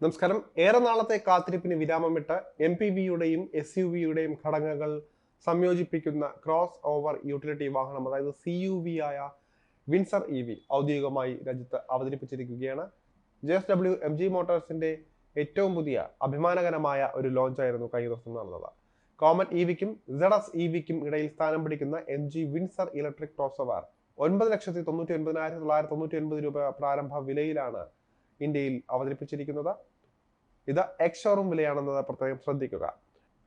നമസ്കാരം. ഏറെ നാളത്തെ കാത്തിരിപ്പിന് വിരാമമിട്ട് എം പി വിയുടെയും എസ് യു വിയുടെയും ഘടകങ്ങൾ സംയോജിപ്പിക്കുന്ന ക്രോസ് ഓവർ യൂട്ടിലിറ്റി വാഹനം അതായത് സി യു വി ആയ വിൻസർ ഇ വി ഔദ്യോഗികമായി രാജ്യത്ത് അവതരിപ്പിച്ചിരിക്കുകയാണ്. J S W M G മോട്ടോഴ്സിന്റെ ഏറ്റവും പുതിയ അഭിമാനകരമായ ഒരു ലോഞ്ചായിരുന്നു കഴിഞ്ഞ ദിവസം നടന്നത്. കോമൺ ഇ വിക്കും സെഡസ് ഇ വിക്കും ഇടയിൽ സ്ഥാനം പിടിക്കുന്ന M G Windsor electric cross over ഒൻപത് ലക്ഷത്തി തൊണ്ണൂറ്റി ഒൻപതിനായിരത്തി തൊള്ളായിരത്തി തൊണ്ണൂറ്റി ഒൻപത് രൂപ പ്രാരംഭ വിലയിലാണ് ഇന്ത്യയിൽ അവതരിപ്പിച്ചിരിക്കുന്നത്. ഇത് എക്സ് ഷോറൂം വിലയാണെന്നത് പ്രത്യേകം ശ്രദ്ധിക്കുക.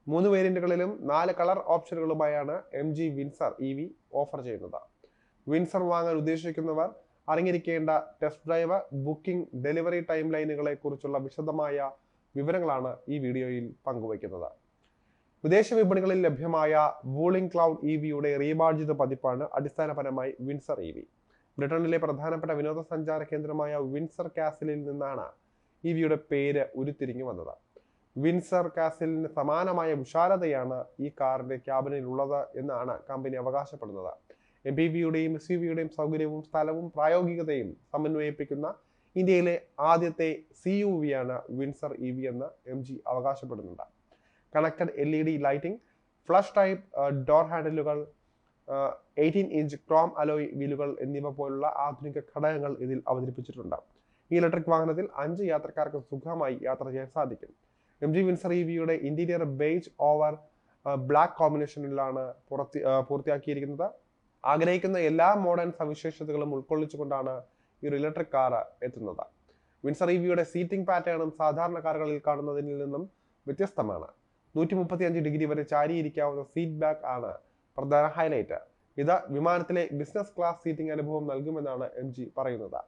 മൂന്ന് വേരിയന്റുകളിലും നാല് colour ഓപ്ഷനുകളുമായാണ് M G Windsor E V offer ചെയ്യുന്നത്. വിൻസർ വാങ്ങാൻ ഉദ്ദേശിക്കുന്നവർ അറിഞ്ഞിരിക്കേണ്ട test drive booking delivery time ലൈനുകളെ കുറിച്ചുള്ള വിശദമായ വിവരങ്ങളാണ് ഈ വീഡിയോയിൽ പങ്കുവയ്ക്കുന്നത്. വിദേശ വിപണികളിൽ ലഭ്യമായ വൂളിംഗ് ക്ലൗഡ് ഇ വിയുടെ റീബാർജിത പതിപ്പാണ് അടിസ്ഥാനപരമായി വിൻസർ ഇ വി ബ്രിട്ടനിലെ പ്രധാനപ്പെട്ട വിനോദസഞ്ചാര കേന്ദ്രമായ വിൻസർ കാസിലിൽ നിന്നാണ് ഇവയുടെ വിയുടെ പേര് ഉരുത്തിരിഞ്ഞു വന്നത്. വിൻസർ കാസിലിന് സമാനമായ വിശാലതയാണ് ഈ കാറിന്റെ ക്യാബിനിൽ ഉള്ളത് എന്നാണ് കമ്പനി അവകാശപ്പെടുന്നത്. എം പി വിയുടെയും എസ് യു വിയുടെയും സൗകര്യവും സ്ഥലവും പ്രായോഗികതയും സമന്വയിപ്പിക്കുന്ന ഇന്ത്യയിലെ ആദ്യത്തെ സി യു വി ആണ് വിൻസർ ഇ വി എന്ന് M G അവകാശപ്പെടുന്നുണ്ട്. Connected L E D lighting flush type door ഹാൻഡിലുകൾ എയ്റ്റീൻ ഇഞ്ച് ക്രോം അലോയ് വീലുകൾ എന്നിവ പോലുള്ള ആധുനിക ഘടകങ്ങൾ ഇതിൽ അവതരിപ്പിച്ചിട്ടുണ്ട്. ഈ ഇലക്ട്രിക് വാഹനത്തിൽ അഞ്ച് യാത്രക്കാർക്ക് സുഖമായി യാത്ര ചെയ്യാൻ സാധിക്കും. M G Windsor E interior beige over black കോമ്പിനേഷനിലാണ് പുറത്തി പൂർത്തിയാക്കിയിരിക്കുന്നത്. ആഗ്രഹിക്കുന്ന എല്ലാ മോഡേൺ സവിശേഷതകളും ഉൾക്കൊള്ളിച്ചുകൊണ്ടാണ് ഈ ഒരു ഇലക്ട്രിക് കാർ എത്തുന്നത്. വിൻസർ ഇ സീറ്റിംഗ് പാറ്റേണും സാധാരണ കാറുകളിൽ കാണുന്നതിൽ നിന്നും വ്യത്യസ്തമാണ്. നൂറ്റി മുപ്പത്തി അഞ്ച് ഡിഗ്രി വരെ ചാരിയിരിക്കാവുന്ന സീറ്റ് ആണ് പ്രധാന ഹൈലൈറ്റ് ഇത് വിമാനത്തിലെ ബിസിനസ് ക്ലാസ് സീറ്റിംഗ് അനുഭവം നൽകുമെന്നാണ് എം ജി പറയുന്നത്.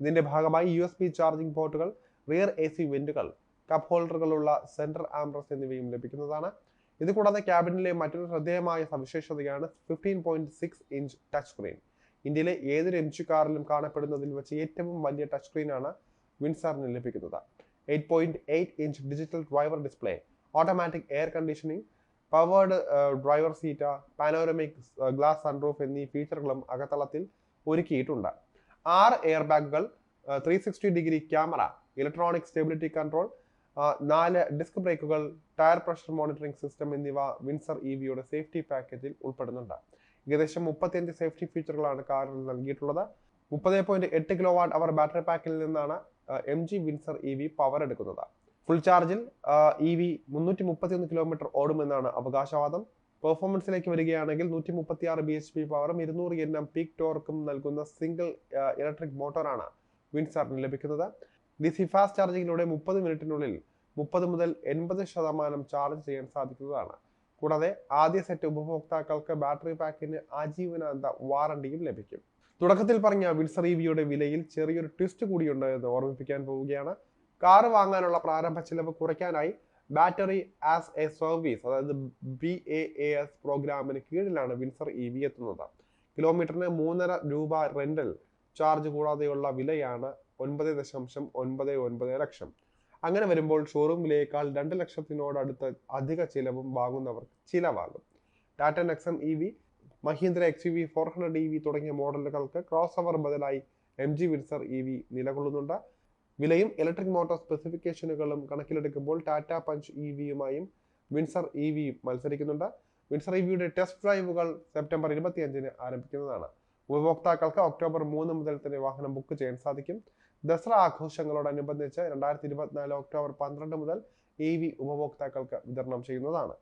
ഇതിന്റെ ഭാഗമായി യു എസ് പി ചാർജിംഗ് പോർട്ടുകൾ റിയർ എ സി വെന്റുകൾ കപ്പ് ഹോൾഡറുകളുള്ള സെന്റർ ആംബ്രസ് എന്നിവയും ലഭിക്കുന്നതാണ്. ഇത് കൂടാതെ ക്യാബിനിലെ മറ്റൊരു ശ്രദ്ധേയമായ സവിശേഷതയാണ് fifteen point six inch touch screen ഇന്ത്യയിലെ ഏതൊരു എം ജി കാറിലും കാണപ്പെടുന്നതിൽ വെച്ച് ഏറ്റവും വലിയ ടച്ച് സ്ക്രീനാണ് വിൻസാറിന് ലഭിക്കുന്നത്. Eight point eight inch digital driver display automatic air conditioning powered driver seat panoramic glass sunroof എന്നീ ഫീച്ചറുകളും അകത്തളത്തിൽ ഒരുക്കിയിട്ടുണ്ട്. ആറ് എയർ ബാഗുകൾ three sixty degree camera electronic stability control നാല് ഡിസ്ക് ബ്രേക്കുകൾ ടയർ പ്രഷർ മോണിറ്ററിംഗ് സിസ്റ്റം എന്നിവ വിൻസർ ഇ വിയുടെ സേഫ്റ്റി പാക്കേജിൽ ഉൾപ്പെടുന്നുണ്ട്. ഏകദേശം മുപ്പത്തിയഞ്ച് സേഫ്റ്റി ഫീച്ചറുകളാണ് കാറിൽ നൽകിയിട്ടുള്ളത്. മുപ്പത് പോയിന്റ് എട്ട് കിലോ വാട്ട് അവർ ബാറ്ററി പാക്കിൽ നിന്നാണ് M G Windsor E V power എടുക്കുന്നത്. ഫുൾ ചാർജിൽ ഇ വി മുന്നൂറ്റി മുപ്പത്തിയൊന്ന് കിലോമീറ്റർ ഓടുമെന്നാണ് അവകാശവാദം. പെർഫോമൻസിലേക്ക് വരികയാണെങ്കിൽ നൂറ്റി മുപ്പത്തി ആറ് ബി എച്ച് പി പവറും ഇരുന്നൂറ് എൻ എം പീക്ക് ടോർക്കും നൽകുന്ന സിംഗിൾ ഇലക്ട്രിക് മോട്ടോറാണ് വിൻസാറിന് ലഭിക്കുന്നത്. ഡി സി ഫാസ്റ്റ് ചാർജിങ്ങിലൂടെ മുപ്പത് മിനിറ്റിനുള്ളിൽ മുപ്പത് മുതൽ എൺപത് ശതമാനം ചാർജ് ചെയ്യാൻ സാധിക്കുന്നതാണ്. കൂടാതെ ആദ്യ സെറ്റ് ഉപഭോക്താക്കൾക്ക് ബാറ്ററി പാക്കിന് ആജീവനാന്ത വാറണ്ടിയും ലഭിക്കും. തുടക്കത്തിൽ പറഞ്ഞ വിൻസർ ഇ വിയുടെ വിലയിൽ ചെറിയൊരു ട്വിസ്റ്റ് കൂടിയുണ്ട് എന്ന് ഓർമ്മിപ്പിക്കാൻ പോവുകയാണ്. കാറ് വാങ്ങാനുള്ള പ്രാരംഭ ചിലവ് കുറയ്ക്കാനായി ബാറ്ററി ആസ് എ സർവീസ് അതായത് ബി എ എ എസ് പ്രോഗ്രാമിന് കീഴിലാണ് വിൻസർ ഇ വി എത്തുന്നത്. കിലോമീറ്ററിന് മൂന്നര രൂപ റെന്റൽ ചാർജ് കൂടാതെയുള്ള വിലയാണ് ഒൻപത് ദശാംശം ഒൻപത് ഒൻപത് ലക്ഷം. അങ്ങനെ വരുമ്പോൾ ഷോറൂം വിലയേക്കാൾ രണ്ട് ലക്ഷത്തിനോടടുത്ത് അധിക ചിലവും വാങ്ങുന്നവർക്ക് ചിലവാകും. Tata Nexon E V Mahindra X V four hundred E V തുടങ്ങിയ മോഡലുകൾക്ക് ക്രോസ് ഓവർ ബദലായി M G Windsor E V നിലകൊള്ളുന്നുണ്ട്. വിലയും ഇലക്ട്രിക് മോട്ടോർ സ്പെസിഫിക്കേഷനുകളും കണക്കിലെടുക്കുമ്പോൾ ടാറ്റ പഞ്ച് ഇ വിയുമായും വിൻസർ ഇ വിയും മത്സരിക്കുന്നുണ്ട്. വിൻസർ ഇ വിയുടെ ടെസ്റ്റ് ഡ്രൈവുകൾ സെപ്റ്റംബർ ഇരുപത്തിയഞ്ചിന് ആരംഭിക്കുന്നതാണ്. ഉപഭോക്താക്കൾക്ക് ഒക്ടോബർ മൂന്ന് മുതൽ തന്നെ വാഹനം ബുക്ക് ചെയ്യാൻ സാധിക്കും. ദസറ ആഘോഷങ്ങളോടനുബന്ധിച്ച് രണ്ടായിരത്തി ഇരുപത്തിനാല് ഒക്ടോബർ പന്ത്രണ്ട് മുതൽ ഇ വി ഉപഭോക്താക്കൾക്ക് വിതരണം ചെയ്യുന്നതാണ്.